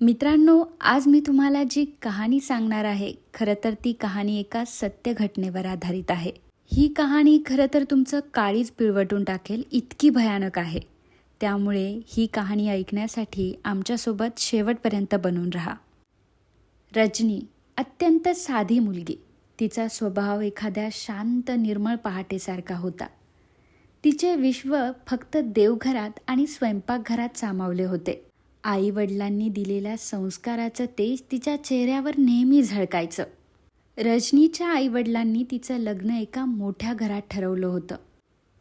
मित्रांनो आज मी तुम्हाला जी कहाणी सांगणार आहे खरं तर ती कहाणी एका सत्य घटनेवर आधारित आहे. ही कहाणी खरं तर तुमचं काळीच पिळवटून टाकेल इतकी भयानक आहे. त्यामुळे ही कहाणी ऐकण्यासाठी आमच्यासोबत शेवटपर्यंत बनून राहा. रजनी अत्यंत साधी मुलगी. तिचा स्वभाव एखाद्या शांत निर्मळ पहाटेसारखा होता. तिचे विश्व फक्त देवघरात आणि स्वयंपाकघरात सामावले होते. आई वडिलांनी दिलेल्या संस्काराचं तेज तिच्या चेहऱ्यावर नेहमी झळकायचं. रजनीच्या आईवडिलांनी तिचं लग्न एका मोठ्या घरात ठरवलं होतं.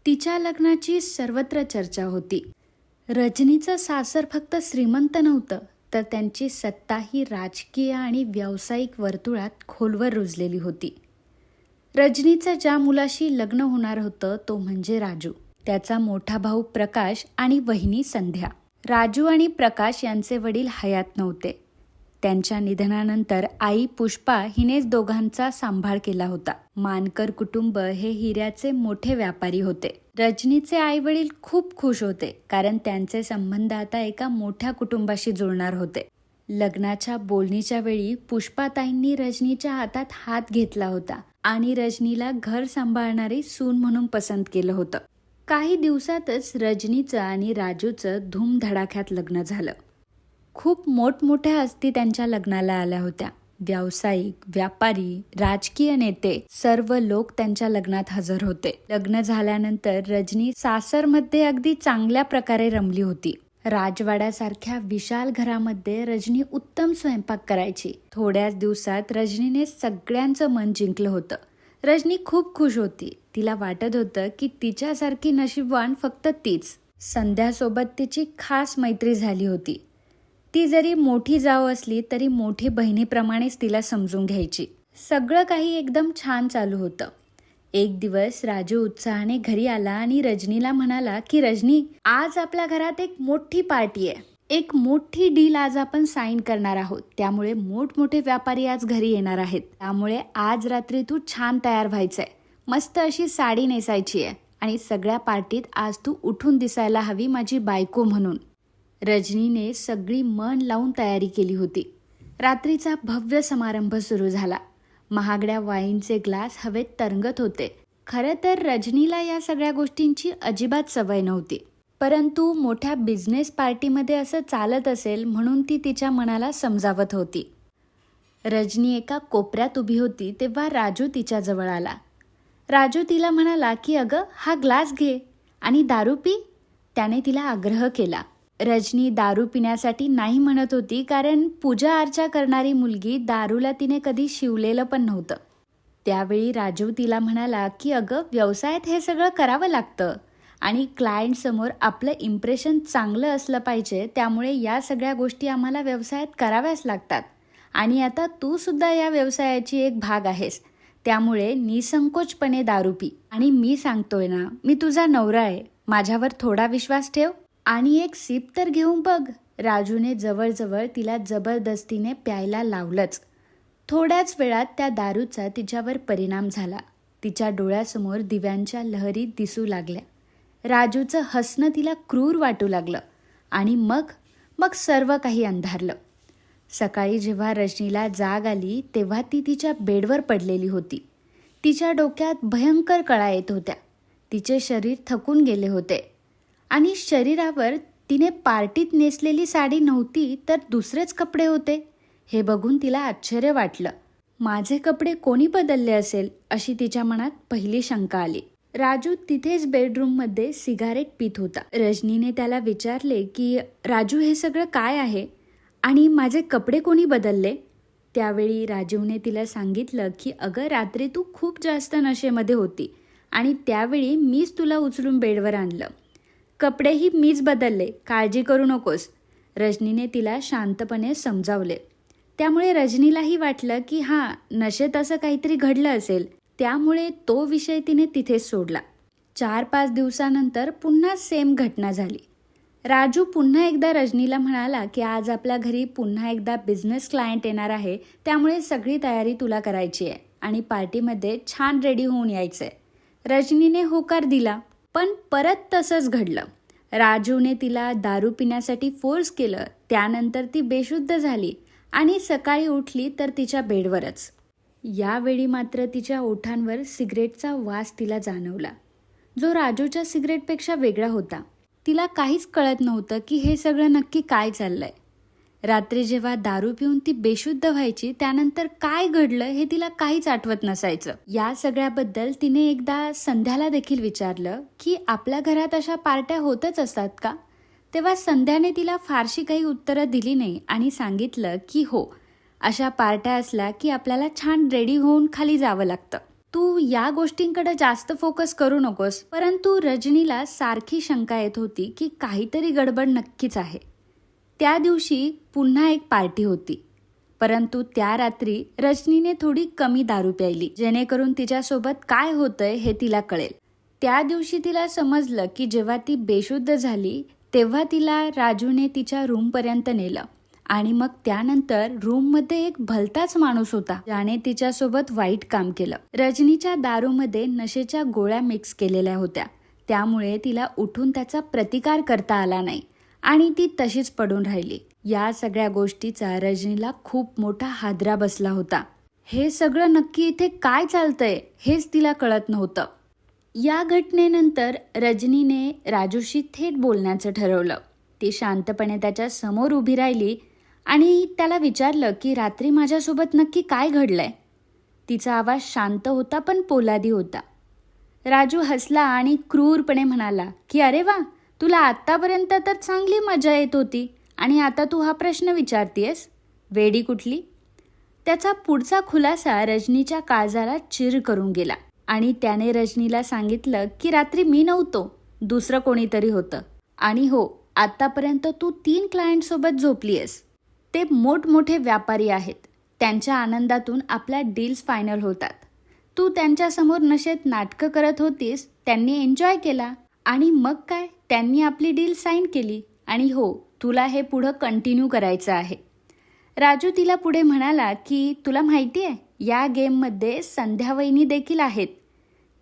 तिच्या लग्नाची सर्वत्र चर्चा होती. रजनीचं सासर फक्त श्रीमंत नव्हतं तर त्यांची सत्ता ही राजकीय आणि व्यावसायिक वर्तुळात खोलवर रुजलेली होती. रजनीचं ज्या मुलाशी लग्न होणार होतं तो म्हणजे राजू. त्याचा मोठा भाऊ प्रकाश आणि वहिनी संध्या. राजू आणि प्रकाश यांचे वडील हयात नव्हते. त्यांच्या निधनानंतर आई पुष्पा हिनेच दोघांचा सांभाळ केला होता. मानकर कुटुंब हे हिऱ्याचे मोठे व्यापारी होते. रजनीचे आई वडील खूप खुश होते कारण त्यांचे संबंध आता एका मोठ्या कुटुंबाशी जुळणार होते. लग्नाच्या बोलणीच्या वेळी पुष्पाताईंनी रजनीच्या हातात हात घेतला होता आणि रजनीला घर सांभाळणारी सून म्हणून पसंत केलं होतं. काही दिवसातच रजनीचं आणि राजूचं धूमधडाक्यात लग्न झालं. खूप मोठमोठ्या हस्ती त्यांच्या लग्नाला आल्या होत्या. व्यावसायिक व्यापारी राजकीय नेते सर्व लोक त्यांच्या लग्नात हजर होते. लग्न झाल्यानंतर रजनी सासरमध्ये अगदी चांगल्या प्रकारे रमली होती. राजवाड्यासारख्या विशाल घरामध्ये रजनी उत्तम स्वयंपाक करायची. थोड्याच दिवसात रजनीने सगळ्यांचं मन जिंकलं होतं. रजनी खूप खुश होती. तिला वाटत होतं की तिच्यासारखी नशीबवान फक्त तीच. संध्यासोबत तिची खास मैत्री झाली होती. ती जरी मोठी जाव असली तरी मोठी बहिणीप्रमाणेच तिला समजून घ्यायची. सगळं काही एकदम छान चालू होतं. एक दिवस राजू उत्साहाने घरी आला आणि रजनीला म्हणाला की रजनी आज आपल्या घरात एक मोठी पार्टी आहे. एक मोठी डील आज आपण साईन करणार आहोत. त्यामुळे मोठमोठे व्यापारी आज घरी येणार आहेत. त्यामुळे आज रात्री तू छान तयार व्हायचंय. मस्त अशी साडी नेसायची आहे. आणि सगळ्या पार्टीत आज तू उठून दिसायला हवी माझी बायको म्हणून. रजनीने सगळी मन लावून तयारी केली होती. रात्रीचा भव्य समारंभ सुरू झाला. महागड्या वाईनचे ग्लास हवेत तरंगत होते. खरं तर रजनीला या सगळ्या गोष्टींची अजिबात सवय नव्हती. परंतु मोठ्या बिझनेस पार्टीमध्ये असं चालत असेल म्हणून ती तिच्या मनाला समजावत होती. रजनी एका कोपऱ्यात उभी होती तेव्हा राजू तिच्याजवळ आला. राजू तिला म्हणाला की अगं हा ग्लास घे. आणि दारू पी त्याने तिला आग्रह केला. रजनी दारू पिण्यासाठी नाही म्हणत होती कारण पूजा अर्चा करणारी मुलगी दारूला तिने कधी शिवलेलं पण नव्हतं. त्यावेळी राजू तिला म्हणाला की अगं व्यवसायात हे सगळं करावं लागतं आणि क्लायंटसमोर आपलं इम्प्रेशन चांगलं असलं पाहिजे त्यामुळे या सगळ्या गोष्टी आम्हाला व्यवसायात कराव्याच लागतात. आणि आता तू सुद्धा या व्यवसायाची एक भाग आहेस. त्यामुळे निसंकोचपणे दारू पी. आणि मी सांगतोय ना मी तुझा नवरा आहे. माझ्यावर थोडा विश्वास ठेव. आणि एक सीप तर घेऊन बघ. राजूने जवळजवळ तिला जबरदस्तीने प्यायला लावलंच. थोड्याच वेळात त्या दारूचा तिच्यावर परिणाम झाला. तिच्या डोळ्यासमोर दिव्यांच्या लहरी दिसू लागल्या. राजूचं हसणं तिला क्रूर वाटू लागलं. आणि मग मग सर्व काही अंधारलं. सकाळी जेव्हा रजनीला जाग आली तेव्हा ती तिच्या बेडवर पडलेली होती. तिच्या डोक्यात भयंकर कळा येत होत्या. तिचे शरीर थकून गेले होते. आणि शरीरावर तिने पार्टीत नेसलेली साडी नव्हती तर दुसरेच कपडे होते. हे बघून तिला आश्चर्य वाटलं. माझे कपडे कोणी बदलले असेल अशी तिच्या मनात पहिली शंका आली. राजू तिथेच बेडरूममध्ये सिगारेट पित होता. रजनीने त्याला विचारले की राजू हे सगळं काय आहे? आणि माझे कपडे कोणी बदलले? त्यावेळी राजीवने तिला सांगितलं की अगं रात्री तू खूप जास्त नशेमध्ये होती आणि त्यावेळी मीच तुला उचलून बेडवर आणलं. कपडेही मीच बदलले काळजी करू नकोस. रजनीने तिला शांतपणे समजावले. त्यामुळे रजनीलाही वाटलं की हां नशेत असं काहीतरी घडलं असेल. त्यामुळे तो विषय तिने तिथेच सोडला. चार पाच दिवसानंतर पुन्हा सेम घटना झाली. राजू पुन्हा एकदा रजनीला म्हणाला की आज आपल्या घरी पुन्हा एकदा बिझनेस क्लायंट येणार आहे त्यामुळे सगळी तयारी तुला करायची आहे आणि पार्टीमध्ये छान रेडी होऊन यायचं आहे रजनीने होकार दिला पण परत तसंच घडलं. राजूने तिला दारू पिण्यासाठी फोर्स केलं त्यानंतर ती बेशुद्ध झाली आणि सकाळी उठली तर तिच्या बेडवरच. यावेळी मात्र तिच्या ओठांवर सिगरेटचा वास तिला जाणवला. जो राजूच्या सिगरेटपेक्षा वेगळा होता. तिला काहीच कळत नव्हतं की हे सगळं नक्की काय चाललंय. रात्री जेव्हा दारू पिऊन ती बेशुद्ध व्हायची त्यानंतर काय घडलं हे तिला काहीच आठवत नसायचं. या सगळ्याबद्दल तिने एकदा संध्याला देखील विचारलं की आपल्या घरात अशा पार्ट्या होतच असतात का? तेव्हा संध्याने तिला फारशी काही उत्तरं दिली नाही आणि सांगितलं की हो अशा पार्ट्या असल्या की आपल्याला छान रेडी होऊन खाली जावं लागतं. तू या गोष्टींकडे जास्त फोकस करू नकोस. परंतु रजनीला सारखी शंका येत होती की काहीतरी गडबड नक्कीच आहे. त्या दिवशी पुन्हा एक पार्टी होती. परंतु त्या रात्री रजनीने थोडी कमी दारू प्यायली जेणेकरून तिच्यासोबत काय होतंय हे तिला कळेल. त्या दिवशी तिला समजलं की जेव्हा ती बेशुद्ध झाली तेव्हा तिला राजूने तिच्या रूमपर्यंत नेलं. आणि मग त्यानंतर रूममध्ये एक भलताच माणूस होता ज्याने तिच्यासोबत वाईट काम केलं. रजनीच्या दारूमध्ये नशेच्या गोळ्या मिक्स केलेल्या होत्या. त्यामुळे तिला उठून त्याचा प्रतिकार करता आला नाही आणि ती तशीच पडून राहिली. या सगळ्या गोष्टीचा रजनीला खूप मोठा हादरा बसला होता. हे सगळं नक्की इथे काय चालतंय हेच तिला कळत नव्हतं. या घटनेनंतर रजनीने राजूशी थेट बोलण्याचं ठरवलं. ती शांतपणे त्याच्यासमोर उभी राहिली आणि त्याला विचारलं की रात्री माझ्यासोबत नक्की काय घडलंय? तिचा आवाज शांत होता पण पोलादी होता. राजू हसला आणि क्रूरपणे म्हणाला की अरे वा तुला आत्तापर्यंत तर चांगली मजा येत होती आणि आता तू हा प्रश्न विचारतीयस? वेडी कुठली? त्याचा पुढचा खुलासा रजनीच्या काळजाला चिर करून गेला आणि त्याने रजनीला सांगितलं की रात्री मी नव्हतो दुसरं कोणीतरी होतं. आणि हो आत्तापर्यंत तू तीन क्लायंटसोबत झोपलीयस. ते मोठमोठे व्यापारी आहेत. त्यांच्या आनंदातून आपल्या डील्स फायनल होतात. तू त्यांच्यासमोर नशेत नाटकं करत होतीस त्यांनी एन्जॉय केला. आणि मग काय? त्यांनी आपली डील साईन केली. आणि हो तुला हे पुढं कंटिन्यू करायचं आहे. राजू तिला पुढे म्हणाला की तुला माहिती आहे या गेममध्ये संध्यावहिनी देखील आहेत.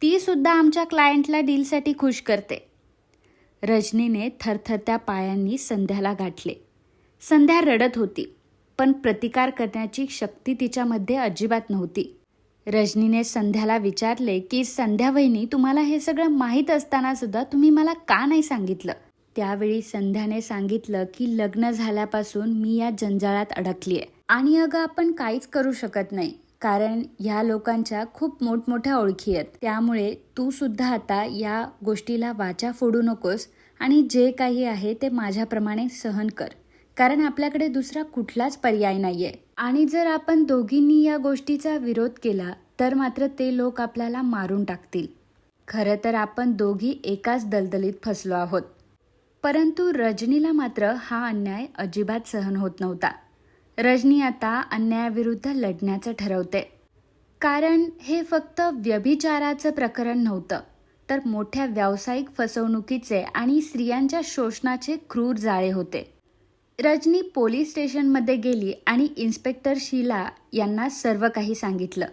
ती सुद्धा आमच्या क्लायंटला डीलसाठी खुश करते. रजनीने थरथरत्या पायांनी संध्याला गाठले. संध्या रडत होती पण प्रतिकार करण्याची शक्ती तिच्यामध्ये अजिबात नव्हती. रजनीने संध्याला विचारले की संध्या वहिनी तुम्हाला हे सगळं माहीत असताना सुद्धा तुम्ही मला का नाही सांगितलं? त्यावेळी संध्याने सांगितलं की लग्न झाल्यापासून मी या जंजाळात अडकली आहे आणि अगं आपण काहीच करू शकत नाही कारण ह्या लोकांच्या खूप मोठमोठ्या ओळखी आहेत. त्यामुळे तू सुद्धा आता या गोष्टीला वाचा फोडू नकोस आणि जे काही आहे ते माझ्याप्रमाणे सहन कर. कारण आपल्याकडे दुसरा कुठलाच पर्याय नाहीये. आणि जर आपण दोघींनी या गोष्टीचा विरोध केला तर मात्र ते लोक आपल्याला मारून टाकतील. खरं तर आपण दोघी एकाच दलदलीत फसलो आहोत. परंतु रजनीला मात्र हा अन्याय अजिबात सहन होत नव्हता. रजनी आता अन्यायाविरुद्ध लढण्याचं ठरवते. कारण हे फक्त व्यभिचाराचं प्रकरण नव्हतं तर मोठ्या व्यावसायिक फसवणुकीचे आणि स्त्रियांच्या शोषणाचे क्रूर जाळे होते. रजनी पोलीस स्टेशनमध्ये गेली आणि इन्स्पेक्टर शीला यांना सर्व काही सांगितलं.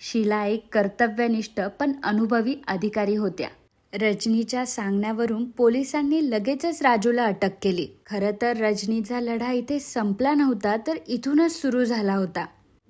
शीला एक कर्तव्यनिष्ठ पण अनुभवी अधिकारी होत्या. रजनीच्या सांगण्यावरून पोलिसांनी लगेचच राजूला अटक केली. खरं तर रजनीचा लढा इथे संपला नव्हता तर इथूनच सुरू झाला होता.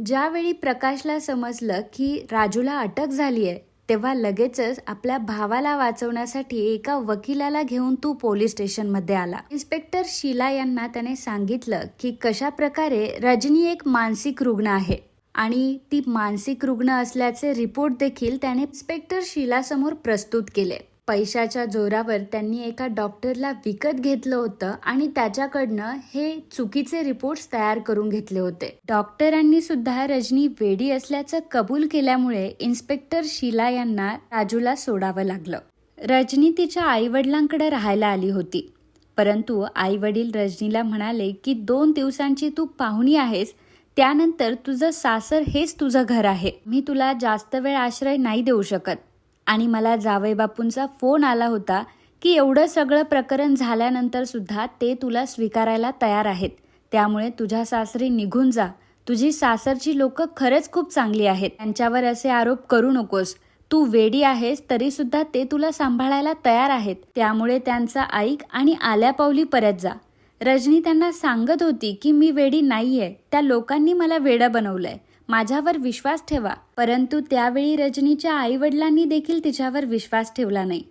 ज्यावेळी प्रकाशला समजलं की राजूला अटक झाली आहे तेव्हा लगेचच आपल्या भावाला वाचवण्यासाठी एका वकिलाला घेऊन तू पोलीस स्टेशनमध्ये आला. इन्स्पेक्टर शीला यांना त्याने सांगितलं की कशा प्रकारे रजनी एक मानसिक रुग्ण आहे आणि ती मानसिक रुग्ण असल्याचे रिपोर्ट देखील त्याने इन्स्पेक्टर शीला समोर प्रस्तुत केले. पैशाच्या जोरावर त्यांनी एका डॉक्टरला विकत घेतलं होतं आणि त्याच्याकडनं हे चुकीचे रिपोर्ट्स तयार करून घेतले होते. डॉक्टरांनी सुद्धा रजनी वेडी असल्याचं कबूल केल्यामुळे इन्स्पेक्टर शीला यांना राजूला सोडावं लागलं. रजनी तिच्या आईवडिलांकडे राहायला आली होती. परंतु आई वडील रजनीला म्हणाले की दोन दिवसांची तू पाहुणी आहेस. त्यानंतर तुझं सासर हेच तुझं घर आहे. मी तुला जास्त वेळ आश्रय नाही देऊ शकत. आणि मला जावई बापूंचा फोन आला होता की एवढं सगळं प्रकरण झाल्यानंतर सुद्धा ते तुला स्वीकारायला तयार आहेत. त्यामुळे तुझ्या सासरी निघून जा. तुझी सासरची लोक खरंच खूप चांगली आहेत. त्यांच्यावर असे आरोप करू नकोस. तू वेडी आहेस तरी सुद्धा ते तुला सांभाळायला तयार आहेत. त्यामुळे त्यांचा ऐक आणि आल्या पावली परत जा. रजनी त्यांना सांगत होती की मी वेडी नाहीये. त्या लोकांनी मला वेडं बनवलंय. माझ्यावर विश्वास ठेवा. परंतु त्यावेळी रजनीच्या आई वडिलांनी देखील तिच्यावर विश्वास ठेवला नाही.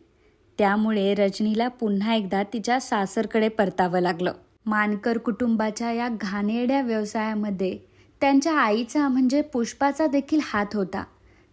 त्यामुळे रजनीला पुन्हा एकदा तिच्या सासरकडे परतावं लागलं. मानकर कुटुंबाच्या या घाणेरड्या व्यवसायामध्ये त्यांच्या आईचा म्हणजे पुष्पाचा देखील हात होता.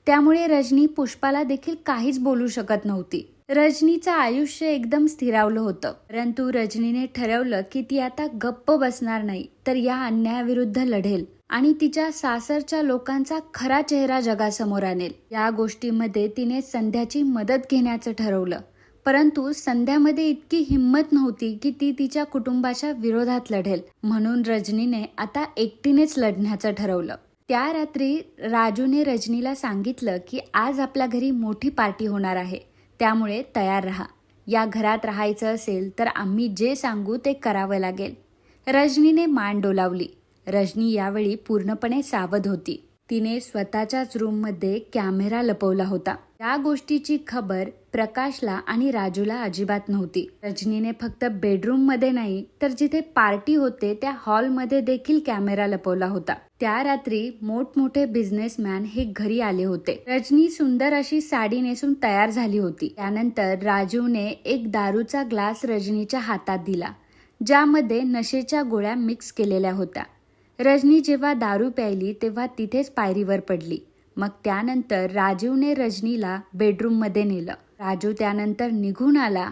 त्यामुळे रजनी पुष्पाला देखील काहीच बोलू शकत नव्हती. रजनीचं आयुष्य एकदम स्थिरावलं होतं. परंतु रजनीने ठरवलं की ती आता गप्प बसणार नाही तर या अन्यायाविरुद्ध लढेल. आणि तिच्या सासरच्या लोकांचा खरा चेहरा जगासमोर आणेल. या गोष्टीमध्ये तिने संध्याची मदत घेण्याचं ठरवलं. परंतु संध्यामध्ये इतकी हिंमत नव्हती की ती तिच्या कुटुंबाच्या विरोधात लढेल. म्हणून रजनीने आता एकटीनेच लढण्याचं ठरवलं. त्या रात्री राजूने रजनीला सांगितलं की आज आपल्या घरी मोठी पार्टी होणार आहे. त्यामुळे तयार राहा. या घरात राहायचं असेल तर आम्ही जे सांगू ते करावं लागेल. रजनीने मान डोलावली. रजनी यावेळी पूर्णपणे सावध होती. तिने स्वतःच्याच रूममध्ये कॅमेरा लपवला होता. या गोष्टीची खबर प्रकाशला आणि राजूला अजिबात नव्हती. रजनीने फक्त बेडरूममध्ये नाही तर जिथे पार्टी होते त्या हॉलमध्ये देखील कॅमेरा लपवला होता. त्या रात्री मोठमोठे बिझनेसमॅन हे घरी आले होते. रजनी सुंदर अशी साडी नेसून तयार झाली होती. त्यानंतर राजूने एक दारूचा ग्लास रजनीच्या हातात दिला ज्यामध्ये नशेच्या गोळ्या मिक्स केलेल्या होत्या. रजनी जेव्हा दारू प्यायली तेव्हा तिथेच पायरीवर पडली. मग त्यानंतर राजीवने रजनीला बेडरूममध्ये नेलं. राजू त्यानंतर निघून आला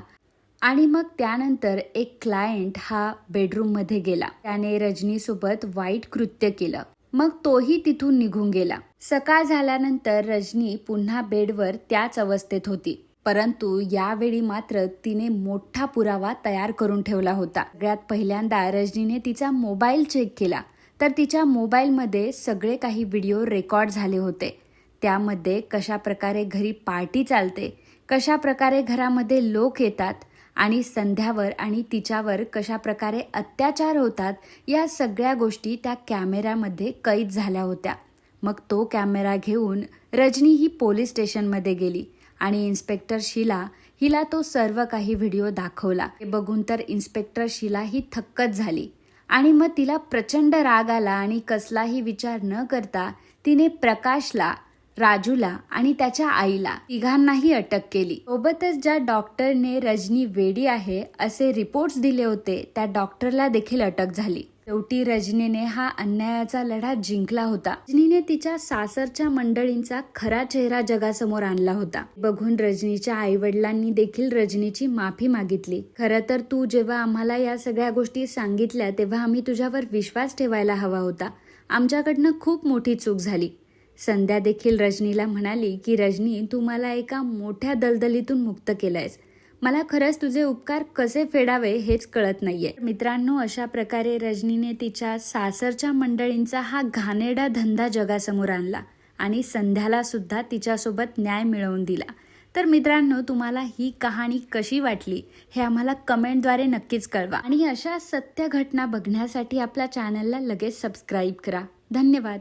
आणि मग त्यानंतर एक क्लायंट हा बेडरूममध्ये गेला. त्याने रजनीसोबत वाईट कृत्य केलं. मग तोही तिथून निघून गेला. सकाळ झाल्यानंतर रजनी पुन्हा बेडवर त्याच अवस्थेत होती. परंतु यावेळी मात्र तिने मोठा पुरावा तयार करून ठेवला होता. सगळ्यात पहिल्यांदा रजनीने तिचा मोबाईल चेक केला. तर तिच्या मोबाईलमध्ये सगळे काही व्हिडिओ रेकॉर्ड झाले होते. त्यामध्ये कशा प्रकारे घरी पार्टी चालते कशा प्रकारे घरामध्ये लोक येतात आणि संध्यावर आणि तिच्यावर कशा प्रकारे अत्याचार होतात या सगळ्या गोष्टी त्या कॅमेऱ्यामध्ये कैद झाल्या होत्या. मग तो कॅमेरा घेऊन रजनी ही पोलीस स्टेशनमध्ये गेली आणि इन्स्पेक्टर शिला हिला तो सर्व काही व्हिडिओ दाखवला. हे बघून तर इन्स्पेक्टर शिला ही थक्कच झाली. आणि मग तिला प्रचंड राग आला आणि कसलाही विचार न करता तिने प्रकाशला राजूला आणि त्याच्या आईला तिघांनाही अटक केली. सोबतच ज्या डॉक्टरने रजनी वेडी आहे असे रिपोर्ट्स दिले होते त्या डॉक्टरला देखील अटक झाली. शेवटी रजनीने हा अन्यायाचा लढा जिंकला होता. रजनीने तिच्या सासरच्या मंडळींचा खरा चेहरा जगासमोर आणला होता. बघून रजनीच्या आई वडिलांनी देखील रजनीची माफी मागितली. खरं तर तू जेव्हा आम्हाला या सगळ्या गोष्टी सांगितल्या तेव्हा आम्ही तुझ्यावर विश्वास ठेवायला हवा होता. आमच्याकडनं खूप मोठी चूक झाली. संध्या देखील रजनीला म्हणाली की रजनी तू मला एका मोठ्या दलदलीतून मुक्त केलंयस. मला खरंच तुझे उपकार कसे फेडावे हेच कळत नाहीये. मित्रांनो अशा प्रकारे रजनीने तिच्या सासरच्या मंडळींचा हा घाणेरडा धंदा जगासमोर आणला आणि संध्याला सुद्धा तिच्यासोबत न्याय मिळवून दिला. तर मित्रांनो तुम्हाला ही कहाणी कशी वाटली हे आम्हाला कमेंटद्वारे नक्कीच कळवा. आणि अशा सत्य घटना बघण्यासाठी आपल्या चॅनलला लगेच सबस्क्राईब करा. धन्यवाद.